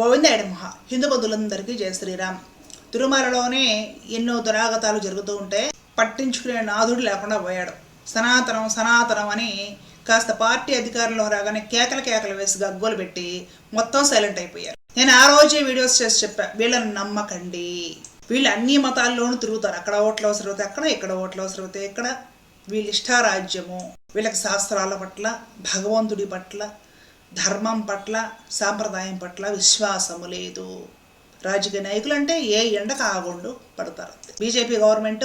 గోవిందాయుడు మహా. హిందూ బంధువులందరికీ జయ శ్రీరామ్. తిరుమలలోనే ఎన్నో దురాగతాలు జరుగుతూ ఉంటే పట్టించుకునే నాథుడు లేకుండా పోయాడు. సనాతనం సనాతనం అని కాస్త పార్టీ అధికారంలో రాగానే కేకల కేకలు వేసి గగ్గోలు పెట్టి మొత్తం సైలెంట్ అయిపోయారు. నేను ఆ రోజే వీడియోస్ చేసి చెప్పా వీళ్ళని నమ్మకండి. వీళ్ళు అన్ని మతాల్లోనూ తిరుగుతారు. అక్కడ ఓట్లు అవసరం అక్కడ ఇక్కడ ఓట్లు అవసరం ఇక్కడ. వీళ్ళ ఇష్టారాజ్యము వీళ్ళకి శాస్త్రాల పట్ల భగవంతుడి పట్ల ధర్మం పట్ల సాంప్రదాయం పట్ల విశ్వాసము లేదు. రాజకీయ నాయకులు అంటే ఏ ఎండకు ఆగుండు పడతారు బీజేపీ గవర్నమెంట్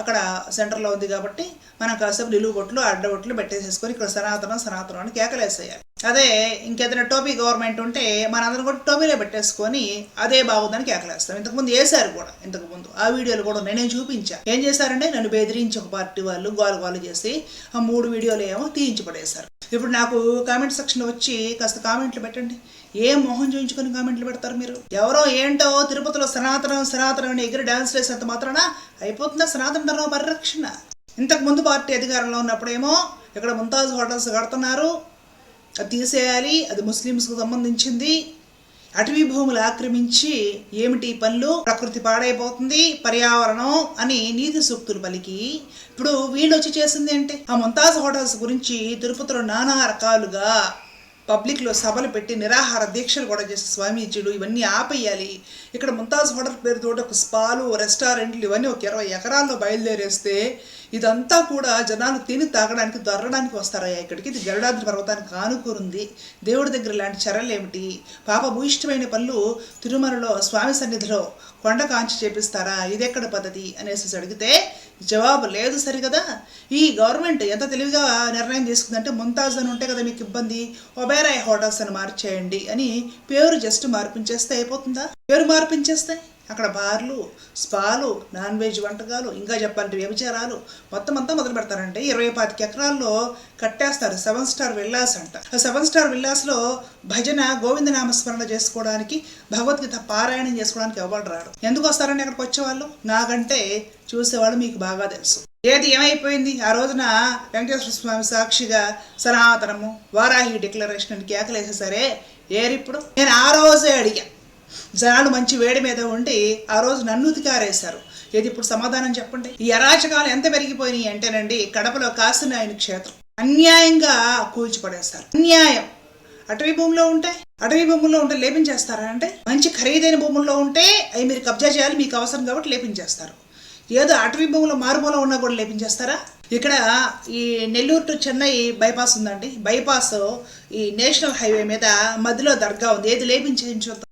అక్కడ సెంటర్లో ఉంది కాబట్టి మనం కాసేపు నిలువు అడ్డబొట్లు పెట్టేసేసుకొని ఇక్కడ సనాతనం సనాతనం అని కేకలేసేయాలి. అదే ఇంకేదైనా టోపీ గవర్నమెంట్ ఉంటే మనందరం కూడా టోపీలో పెట్టేసుకొని అదే బాగుందని కేకలేస్తాం. ఇంతకుముందు వేశారు కూడా ఇంతకుముందు. ఆ వీడియోలు కూడా నేనే చూపించా. ఏం చేశారంటే నన్ను బెదిరించి ఒక పార్టీ వాళ్ళు గోల గోలు చేసి ఆ మూడు వీడియోలు ఏమో తీయించి పడేశారు. ఇప్పుడు నాకు కామెంట్ సెక్షన్ వచ్చి కాస్త కామెంట్లు పెట్టండి. ఏం మొహం చూపించుకొని కామెంట్లు పెడతారు మీరు? ఎవరో ఏంటో తిరుపతిలో సనాతనం సనాతనం అని ఎగిరి డాన్స్ వేసేంత మాత్రాన అయిపోతుందా సనాతన ధర్మ పరిరక్షణ? ఇంతకు ముందు పార్టీ అధికారంలో ఉన్నప్పుడేమో ఇక్కడ ముంతాజ్ హోటల్స్ కడుతున్నారు. అది తీసేయాలి అది ముస్లిమ్స్కు సంబంధించింది. అటవీ భూములు ఆక్రమించి ఏమిటి పనులు? ప్రకృతి పాడైపోతుంది పర్యావరణం అని నీతి సూక్తులు పలికి. ఇప్పుడు వీళ్ళు వచ్చి చేసింది ఏంటి? ఆ ముంతాజ్ హోటల్స్ గురించి తిరుపతిలో నానా రకాలుగా పబ్లిక్లో సభలు పెట్టి నిరాహార దీక్షలు కూడా చేసి స్వామీజీలు ఇవన్నీ ఆపేయాలి. ఇక్కడ ముంతాజ్ హోటల్ పేరుతో ఒక స్పాలు రెస్టారెంట్లు ఇవన్నీ ఒక ఇరవై ఎకరాల్లో బయలుదేరేస్తే ఇదంతా కూడా జనాలు తిని తాగడానికి దొరడానికి వస్తారయ్యా ఇక్కడికి. ఇది గరుడాద్రి పర్వతానికి ఆనుకూరుంది. దేవుడి దగ్గర లాంటి చర్యలు ఏమిటి పాప భూయిష్టమైన పనులు తిరుమలలో స్వామి సన్నిధిలో కొండ కాంచి చేపిస్తారా? ఇదెక్కడ పద్ధతి? అనేసి అడిగితే జవాబు లేదు సరి కదా ఈ గవర్నమెంట్ ఎంత తెలివిగా నిర్ణయం తీసుకుందంటే ముంతాజ్ అని ఉంటే కదా మీకు ఇబ్బంది. ఒబేరాయ్ హోటల్స్ అని మార్చేయండి అని పేరు జస్ట్ మార్పించేస్తే అయిపోతుందా? పేరు మార్పించేస్తే? అక్కడ బార్లు స్పాలు నాన్ వెజ్ వంటకాలు ఇంకా చెప్పాలంటే వ్యభిచారాలు మొత్తం అంతా మొదలు పెడతారంటే ఇరవై పాతిక ఎకరాల్లో కట్టేస్తారు. సెవెన్ స్టార్ విల్లాస్ అంట. సెవెన్ స్టార్ విల్లాస్లో భజన గోవిందనామస్మరణ చేసుకోవడానికి భగవద్గీత పారాయణం చేసుకోవడానికి ఎవరు రాడు ఎందుకు వస్తారండి అక్కడికి వచ్చేవాళ్ళు? నాకంటే చూసేవాళ్ళు మీకు బాగా తెలుసు. ఏది ఏమైపోయింది? ఆ రోజున వెంకటేశ్వర స్వామి సాక్షిగా సనాతనము వారాహి డిక్లరేషన్ అని కేకలేసేసరే ఏరిప్పుడు? నేను ఆ రోజే అడిగా. జనాలు మంచి వేడి మీద ఉండి ఆ రోజు నన్ను ఉతికారేశారు. ఏది ఇప్పుడు సమాధానం చెప్పండి? ఈ అరాచకాలు ఎంత పెరిగిపోయినాయి అంటేనండి కడపలో కాశీనాయని క్షేత్రం. అన్యాయంగా కూల్చిపడేస్తారు. అన్యాయం. అటవీ భూమిలో ఉంటే అటవీ భూముల్లో ఉంటే లేపించేస్తారా అంటే? మంచి ఖరీదైన భూముల్లో ఉంటే అవి మీరు కబ్జా చేయాలి మీకు అవసరం కాబట్టి లేపించేస్తారు. ఏదో అటవీ భూములో మారుమూల ఉన్నా కూడా లేపించేస్తారా? ఇక్కడ ఈ నెల్లూరు టు చెన్నై బైపాస్ ఉందండి. బైపాస్ ఈ నేషనల్ హైవే మీద మధ్యలో దర్గా ఉంది. ఏది లేపించేయించొద్దు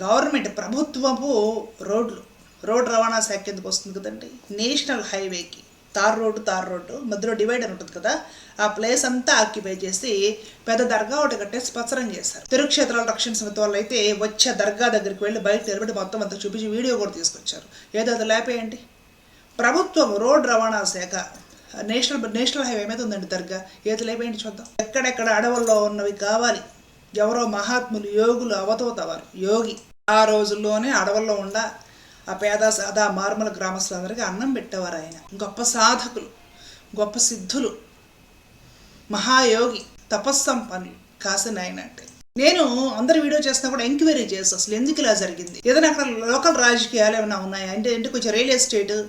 గవర్నమెంట్ ప్రభుత్వపు రోడ్లు రోడ్ రవాణా శాఖ కిందకు వస్తుంది కదండి. నేషనల్ హైవేకి. Tar road tar road. మధ్యలో డివైడర్ ఉంటుంది కదా. ఆ ప్లేస్ అంతా ఆక్యుపై చేసి పెద్ద దర్గా ఒకటి కట్టేసి పచ్చరం చేశారు. తిరుక్షేత్రాల రక్షణ సమితి వాళ్ళు అయితే వచ్చే దర్గా దగ్గరికి వెళ్ళి బయట నిలబడి మొత్తం అంతా చూపించి వీడియో కూడా తీసుకొచ్చారు. ఏదో అది లేపేయండి ప్రభుత్వం రోడ్ రవాణా శాఖ నేషనల్ నేషనల్ హైవే మీద ఉందండి దర్గా. ఏది లేపేయండి చూద్దాం. ఎక్కడెక్కడ అడవుల్లో ఉన్నవి కావాలి. ఎవరో మహాత్ములు యోగులు అవతవుతవారు యోగి ఆ రోజుల్లోనే అడవుల్లో ఉండ ఆ పేద సాదా మార్మల గ్రామస్తులందరికీ అన్నం పెట్టేవారు ఆయన. గొప్ప సాధకులు గొప్ప సిద్ధులు మహాయోగి తపస్సంపన్నులు కాసిన ఆయన అంటే. నేను అందరు వీడియో చేస్తున్నా కూడా ఎంక్వైరీ చేసి అసలు ఎందుకు ఇలా జరిగింది? ఏదైనా అక్కడ లోకల్ రాజకీయాలు ఏమైనా ఉన్నాయా? అంటే అంటే కొంచెం రియల్ ఎస్టేట్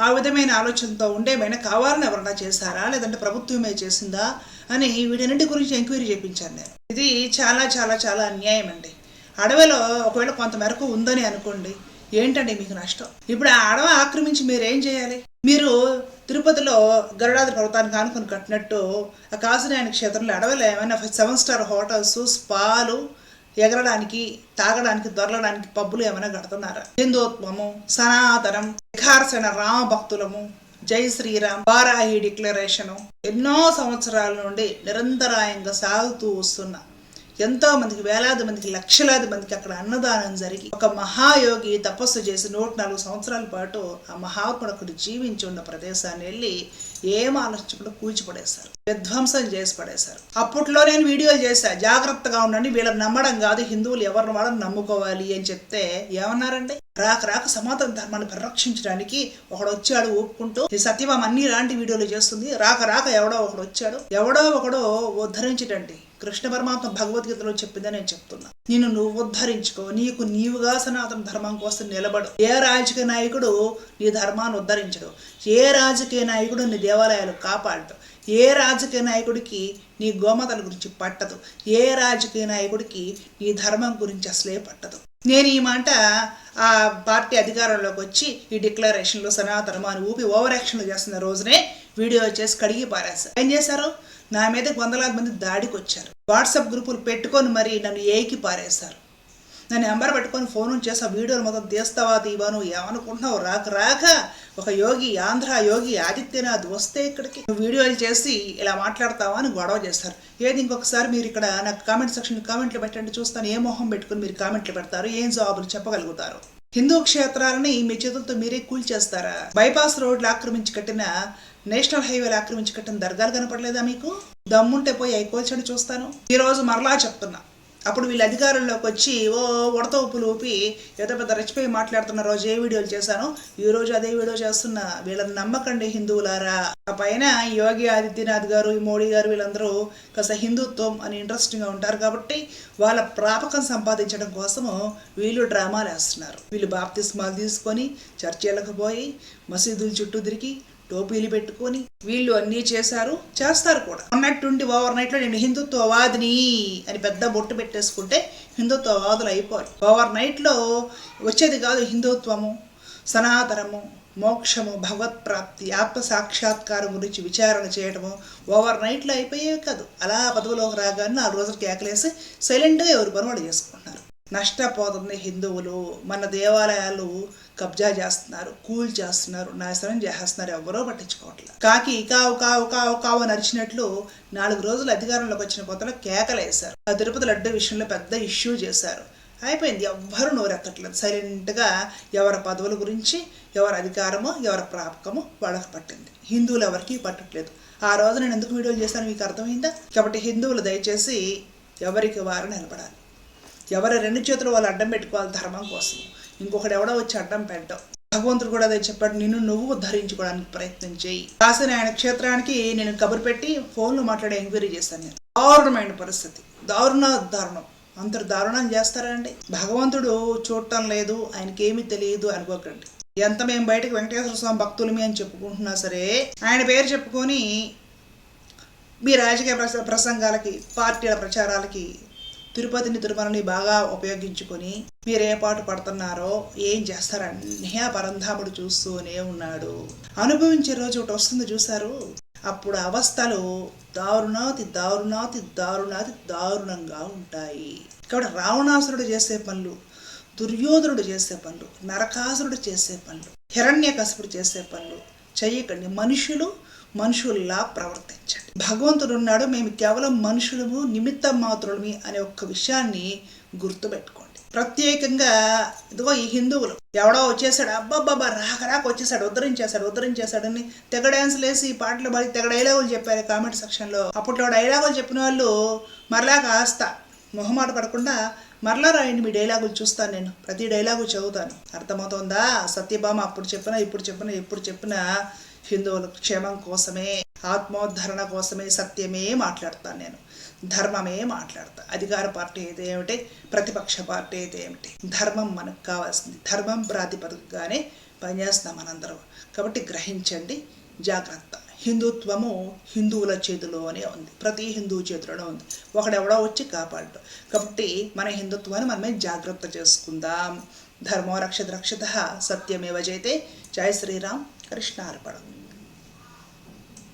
ఆ విధమైన ఆలోచనతో ఉండేమైనా కావాలని ఎవరన్నా చేశారా? లేదంటే ప్రభుత్వమే చేసిందా? అని వీటన్నిటి గురించి ఎంక్వైరీ చేయించాను నేను. ఇది చాలా చాలా చాలా అన్యాయం అండి. అడవిలో ఒకవేళ కొంతమేరకు ఉందని అనుకోండి ఏంటండి మీకు నష్టం? ఇప్పుడు ఆ అడవి ఆక్రమించి మీరు ఏం చేయాలి? మీరు తిరుపతిలో గరుడాద్రి పర్వతానికి ఆనుకొని కట్టినట్టు ఆ కాసినాయన క్షేత్రంలో అడవిలో ఏమైనా సెవెన్ స్టార్ హోటల్స్ స్పాలు ఎగరడానికి తాగడానికి దొరలడానికి పబ్బులు ఏమైనా కడుతున్నారా? హిందోత్వము సనాతనం విఖారసైన రామ భక్తులము జై శ్రీరామ్ వారాహి డిక్లరేషను ఎన్నో సంవత్సరాల నుండి నిరంతరాయంగా సాగుతూ వస్తున్న ఎంతో మందికి వేలాది మందికి లక్షలాది మందికి అక్కడ అన్నదానం జరిగి ఒక మహాయోగి తపస్సు చేసి నూట నాలుగు సంవత్సరాల పాటు ఆ మహాత్ముడు అక్కడ జీవించి ఉన్న ప్రదేశాన్ని వెళ్ళి ఏం ఆలోచించకుండా కూల్చిపడేశారు విధ్వంసం చేసి పడేశారు. అప్పట్లో నేను వీడియో చేశా జాగ్రత్తగా ఉండండి వీళ్ళని నమ్మడం కాదు హిందువులు ఎవరిని వాళ్ళని నమ్ముకోవాలి అని చెప్తే ఏమన్నారండి? రాక రాక సనాతన ధర్మాన్ని పరిరక్షించడానికి ఒకడు వచ్చాడు ఒప్పుకుంటూ ఈ సత్యభామ అన్ని ఇలాంటి వీడియోలు చేస్తుంది. రాక రాక ఎవడో ఒకడు వచ్చాడు. ఎవడో ఒకడో ఉద్ధరించడండి. కృష్ణ పరమాత్మ భగవద్గీతలో చెప్పిందని నేను చెప్తున్నా. నిన్ను నువ్వు ఉద్ధరించుకో. నీకు నీవుగా సనాతన ధర్మం కోసం నిలబడు. ఏ రాజకీయ నాయకుడు నీ ధర్మాన్ని ఉద్ధరించడు. ఏ రాజకీయ నాయకుడు నీ దేవాలయాలు కాపాడడు. ఏ రాజకీయ నాయకుడికి నీ గోమతల గురించి పట్టదు. ఏ రాజకీయ నాయకుడికి నీ ధర్మం గురించి అసలే పట్టదు. నేను ఈ మాట ఆ పార్టీ అధికారంలోకి వచ్చి ఈ డిక్లరేషన్లు సనాతనము అని ఊపి ఓవర్ యాక్షన్లు చేస్తున్న రోజునే వీడియో చేసి కడిగి పారేశారు ఏం చేశారు? నా మీద వందలాది మంది దాడికి వచ్చారు వాట్సాప్ గ్రూపులు పెట్టుకొని మరి నన్ను ఏకి పారేశారు. నన్ను నెంబర్ పెట్టుకొని ఫోన్ చేసి ఆ వీడియోలు మొత్తం తీస్తావా తీవా నువ్వు ఏమనుకుంటున్నావు? రాక రాక. ఒక యోగి ఆంధ్ర యోగి ఆదిత్యనాథ్ వస్తే ఇక్కడికి. వీడియోలు చేసి ఇలా మాట్లాడతావా అని గొడవ చేస్తారు. ఏది ఇంకొకసారి మీరు ఇక్కడ నాకు కామెంట్ సెక్షన్ కామెంట్లు పెట్టండి చూస్తాను ఏ మొహం పెట్టుకుని మీరు కామెంట్లు పెడతారు ఏం జవాబులు చెప్పగలుగుతారు. హిందూ క్షేత్రాలని మీ చేతులతో మీరే కూల్చేస్తారా బైపాస్ రోడ్లు ఆక్రమించి కట్టిన నేషనల్ హైవేలు ఆక్రమించి కట్టిన దర్గాలు కనపడలేదా మీకు? దమ్ముంటే పోయి అవి కూల్చండి చూస్తాను. ఈ రోజు మరలా చెప్తున్నా. అప్పుడు వీళ్ళు అధికారంలోకి వచ్చి ఓ ఉడత ఉప్పులు ఊపి ఏదో పెద్ద రెచ్చిపోయి మాట్లాడుతున్న రోజు ఏ వీడియోలు చేశాను? ఈ రోజు అదే వీడియో చేస్తున్నా. వీళ్ళని నమ్మకండి హిందువులారా. ఆ పైన యోగి ఆదిత్యనాథ్ గారు ఈ మోడీ గారు వీళ్ళందరూ కాస్త హిందుత్వం అని ఇంట్రెస్టింగ్గా ఉంటారు కాబట్టి వాళ్ళ ప్రాపకం సంపాదించడం కోసము వీళ్ళు డ్రామాలు వేస్తున్నారు. వీళ్ళు బాప్తిస్మాలు తీసుకొని చర్చలకు పోయి మసీదుల చుట్టూ తిరిగి టోపీలు పెట్టుకొని వీళ్ళు అన్నీ చేశారు చేస్తారు కూడా. ఉన్నట్టుండి ఓవర్ నైట్లో నేను హిందుత్వవాదిని అని పెద్ద బొట్టు పెట్టేసుకుంటే హిందుత్వవాదులు అయిపోరు. ఓవర్ నైట్లో వచ్చేది కాదు హిందుత్వము సనాతనము మోక్షము భగవత్ప్రాప్తి ఆత్మ సాక్షాత్కారం గురించి విచారణ చేయడము ఓవర్ నైట్లో అయిపోయేవి కాదు. అలా పదవిలోకి రాగానే నాలుగు రోజులు కేకలేసి సైలెంట్గా ఎవరు పని వాళ్ళు చేసుకుంటున్నారు. నష్టపోతుంది హిందువులు. మన దేవాలయాలు కబ్జా చేస్తున్నారు కూల్ చేస్తున్నారు నాశనం చేస్తున్నారు ఎవరో పట్టించుకోవట్లేదు కాకి కావు కావు కావు కావు అని అరిచినట్లు నాలుగు రోజులు అధికారంలోకి వచ్చిన కొత్తలో కేకలేశారు ఆ తిరుపతి లడ్డు విషయంలో పెద్ద ఇష్యూ చేశారు. అయిపోయింది ఎవ్వరు నోరెత్తట్లేదు. సైలెంట్గా ఎవరి పదవుల గురించి ఎవరి అధికారమో ఎవరి ప్రాపకమో వాళ్ళకి పట్టింది. హిందువులు ఎవరికి పట్టట్లేదు. ఆ రోజు నేను ఎందుకు వీడియోలు చేశాను? మీకు అర్థమైందా? కాబట్టి హిందువులు దయచేసి ఎవరికి వారు నిలబడాలి. ఎవరి రెండు చేతులు వాళ్ళు అడ్డం పెట్టుకోవాలి ధర్మం కోసం. ఇంకొకటి ఎవడో వచ్చి అడ్డం పెట్టడం. భగవంతుడు కూడా అదే చెప్పాడు నిన్ను నువ్వు ఉద్ధరించుకోవడానికి ప్రయత్నం చేయి కాసిన ఆయన క్షేత్రానికి నేను కబురు పెట్టి ఫోన్లో మాట్లాడి ఎంక్వైరీ చేశాను నేను. దారుణమైన పరిస్థితి. దారుణ దారుణం. అంత దారుణం చేస్తారండి. భగవంతుడు చూడటం లేదు ఆయనకి తెలియదు అనుకోకండి. ఎంత మేము బయటకు వెంకటేశ్వర స్వామి భక్తులమి అని చెప్పుకుంటున్నా సరే ఆయన పేరు చెప్పుకొని మీ రాజకీయ ప్రస ప్రసంగాలకి పార్టీల ప్రచారాలకి తిరుపతిని తిరుమలని బాగా ఉపయోగించుకొని మీరు ఏ పాటు పడుతున్నారో ఏం చేస్తారన్నీ ఆ పరంధాముడు చూస్తూనే ఉన్నాడు. అనుభవించే రోజు ఒకటి వస్తుంది చూశారు? అప్పుడు అవస్థలు దారుణాతి దారుణాతి దారుణాతి దారుణంగా ఉంటాయి. కాబట్టి రావణాసురుడు చేసే పనులు దుర్యోధనుడు చేసే పనులు నరకాసురుడు చేసే పనులు హిరణ్యకశపుడు చేసే పనులు చేయకండి మనుషులు మనుషుల్లా ప్రవర్తించండి. భగవంతుడు ఉన్నాడు మేము కేవలం మనుషులము నిమిత్త మాత్రులమి అనే ఒక్క విషయాన్ని గుర్తుపెట్టుకోండి. ప్రత్యేకంగా ఇదిగో ఈ హిందువులు ఎవడో వచ్చేసాడు అబ్బాబ్బాబ్బా రాక రాక వచ్చేసాడు ఉద్ధరించేశాడు ఉద్ధరించేశాడని తెగ డ్యాన్స్లు వేసి పాటలు పాడి తెగ డైలాగులు చెప్పారు కామెంట్ సెక్షన్లో. అప్పట్లో డైలాగులు చెప్పిన వాళ్ళు మరలా కాస్త మొహమాట పడకుండా మరలా రాయండి మీ డైలాగులు చూస్తాను నేను ప్రతి డైలాగు చదువుతాను. అర్థమవుతోందా? సత్యభామ అప్పుడు చెప్పినా ఇప్పుడు చెప్పినా ఎప్పుడు చెప్పినా హిందువుల క్షేమం కోసమే ఆత్మోద్ధరణ కోసమే సత్యమే మాట్లాడతాను నేను. ధర్మమే మాట్లాడతా. అధికార పార్టీ అయితే ఏమిటి? ప్రతిపక్ష పార్టీ అయితే ఏమిటి? ధర్మం మనకు కావాల్సింది. ధర్మం ప్రాతిపదికగానే పనిచేస్తాం మనందరం. కాబట్టి గ్రహించండి జాగ్రత్త. హిందుత్వము హిందువుల చేతిలోనే ఉంది. ప్రతి హిందూ చేతిలోనే ఉంది. ఒకడెవడో వచ్చి కాపాడు. కాబట్టి మన హిందుత్వాన్ని మనమే జాగ్రత్త చేసుకుందాం. ధర్మో రక్షత రక్షత సత్యమేవ జయతే. జయ శ్రీరామ్. कृष्णार्पणम्।